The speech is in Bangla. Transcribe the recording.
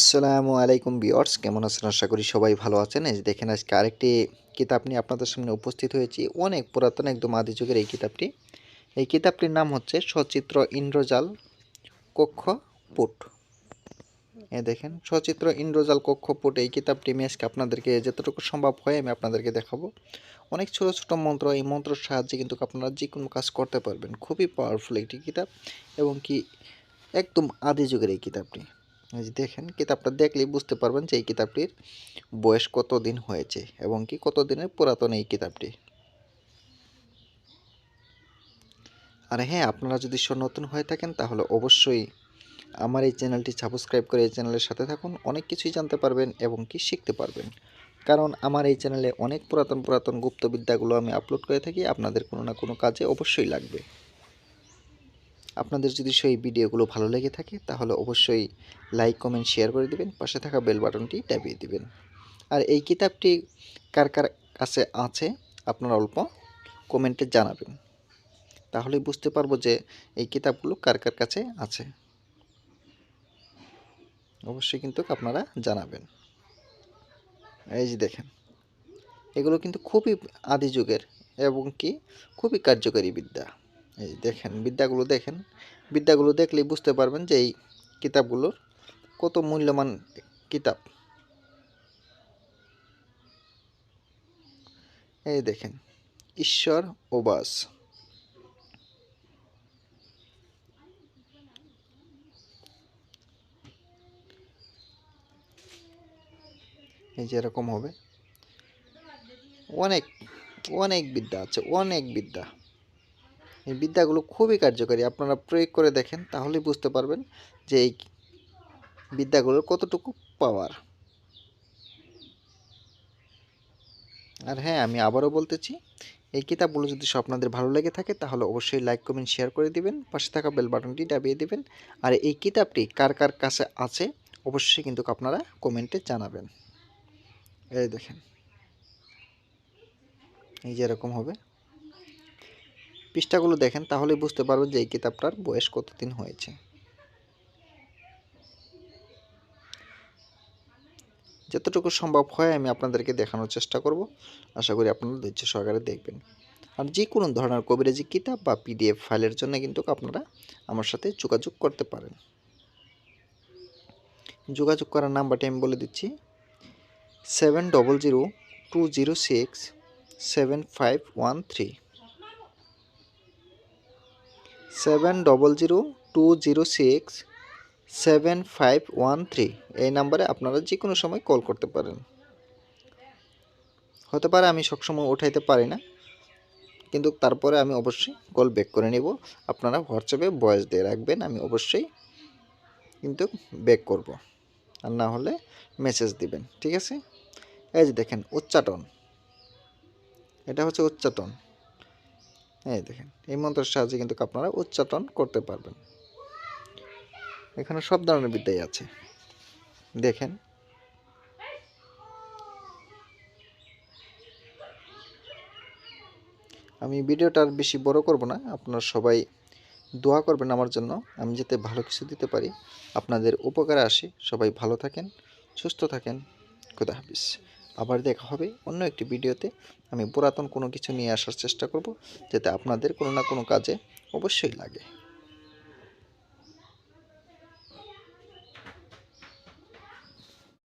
আসসালামু আলাইকুম বিয়ার্স কেমন আছেন? আশা করি সবাই ভালো আছেন। এই দেখেন, আজকে আরেকটি কিতাব নিয়ে আপনাদের সামনে উপস্থিত হয়েছি। অনেক পুরাতন, একদম আদি যুগের এই কিতাবটি। এই কিতাবটির নাম হচ্ছে সচিত্র ইন্দ্রজাল কক্ষ পুট। এ দেখেন, সচিত্র ইন্দ্রজাল কক্ষ পুট, এই কিতাবটি আমি আজকে আপনাদেরকে যতটুকু সম্ভব হয় আমি আপনাদেরকে দেখাবো। অনেক ছোট ছোট মন্ত্র, এই মন্ত্রের সাহায্যে কিন্তু আপনারা যে কোনো কাজ করতে পারবেন। খুবই পাওয়ারফুল একটি কিতাব এবং কি একদম আদি যুগের এই কিতাবটি। যে দেখেন, কিতাবটা দেখলেই বুঝতে পারবেন যে এই কিতাবটির বয়স কত দিন হয়েছে এবং কি কত দিনের পুরাতন এই কিতাবটি। আর হ্যাঁ আপনারা যদি নতুন হয়ে থাকেন, তাহলে অবশ্যই আমার এই চ্যানেলটি সাবস্ক্রাইব করে এই চ্যানেলের সাথে থাকুন, অনেক কিছুই জানতে পারবেন এবং কি শিখতে পারবেন। কারণ আমার এই চ্যানেলে অনেক পুরাতন পুরাতন গুপ্তবিদ্যাগুলো আমি আপলোড করে থাকি, আপনাদের কোনো না কোনো কাজে অবশ্যই লাগবে। আপনাদের যদি সেই ভিডিওগুলো ভালো লেগে থাকে, তাহলে অবশ্যই লাইক কমেন্ট শেয়ার করে দিবেন, পাশে থাকা বেল বাটনটি দাবিয়ে দিবেন। আর এই কিতাবটি কার কার কাছে আছে, আপনারা অল্প কমেন্টে জানাবেন। তাহলে বুঝতে পারব যে এই কিতাবগুলো কার কার কাছে আছে। অবশ্যই কিন্তু আপনারা জানাবেন। এই যে দেখেন, এগুলো কিন্তু খুবই আদি যুগের এবং কি খুবই কার্যকরী বিদ্যা। এই দেখেন, বিদ্যাগুলো দেখেন। বিদ্যাগুলো দেখলেই বুঝতে পারবেন যে এই কিতাবগুলোর কত মূল্যবান কিতাব। এই দেখেন, ঈশ্বর ওবাস এই যে এরকম হবে। অনেক অনেক বিদ্যা আছে, অনেক বিদ্যা। এই বিদ্যাগুলো খুবই কার্যকরী। আপনারা প্রয়োগ করে দেখেন, তাহলেই বুঝতে পারবেন যে এই বিদ্যাগুলোর কতটুকু পাওয়ার আর হ্যাঁ আমি আবারও বলতেছি, এই কিতাবগুলো যদি আপনাদের ভালো লেগে থাকে, তাহলে অবশ্যই লাইক কমেন্ট শেয়ার করে দিবেন, পাশে থাকা বেল বাটনটি দাবিয়ে দিবেন। আর এই কিতাবটি কার কার কাছে আছে, অবশ্যই কিন্তু আপনারা কমেন্টে জানাবেন। এই দেখেন, এই যে এরকম হবে। পৃষ্ঠাগুলো দেখেন তাহলেই বুঝতে পারবেন যে এই কিতাবটার বয়স কতদিন হয়েছে। যতটুকু সম্ভব হয় আমি আপনাদেরকে দেখানোর চেষ্টা করব। আশা করি আপনারা ধৈর্য সহকারে দেখবেন। আর যে কোনো ধরনের কবিরাজি কিতাব বা পিডিএফ ফাইলের জন্য কিন্তু আপনারা আমার সাথে যোগাযোগ করতে পারেন। যোগাযোগ করার নাম্বারটি আমি বলে দিচ্ছি seven double zero two zero six seven five one three seven double zero two zero six seven five one three এই নাম্বারে আপনারা যে কোনো সময় কল করতে পারেন। হতে পারে আমি সবসময় উঠাইতে পারি না, কিন্তু তারপরে আমি অবশ্যই কল ব্যাক করে নেব। আপনারা হোয়াটসঅ্যাপে ভয়েস দিয়ে রাখবেন, আমি অবশ্যই কিন্তু ব্যাক করব। আর না হলে মেসেজ দিবেন, ঠিক আছে? এই যে দেখেন, উচ্চাটন। এটা হচ্ছে উচ্চাটন। এই দেখেন, এই মন্ত্রের সাহায্যে কিন্তু আপনারা উচ্চাটন করতে পারবেন। এখানে সব ধরনের বিদ্যাই আছে। দেখেন। আমি ভিডিওটা আর বেশি বড় করব না, আপনারা সবাই দোয়া করবেন আমার জন্য, আমি যাতে ভালো কিছু দিতে পারি। আপনাদের উপকারে আসি, সবাই ভালো থাকেন, সুস্থ থাকেন, খুদা হাফিজ। আবার দেখা হবে অন্য একটি ভিডিওতে। আমি পুরাতন কোনো কিছু নিয়ে আসার চেষ্টা করব, যাতে আপনাদের কোনো না কোনো কাজে অবশ্যই লাগে।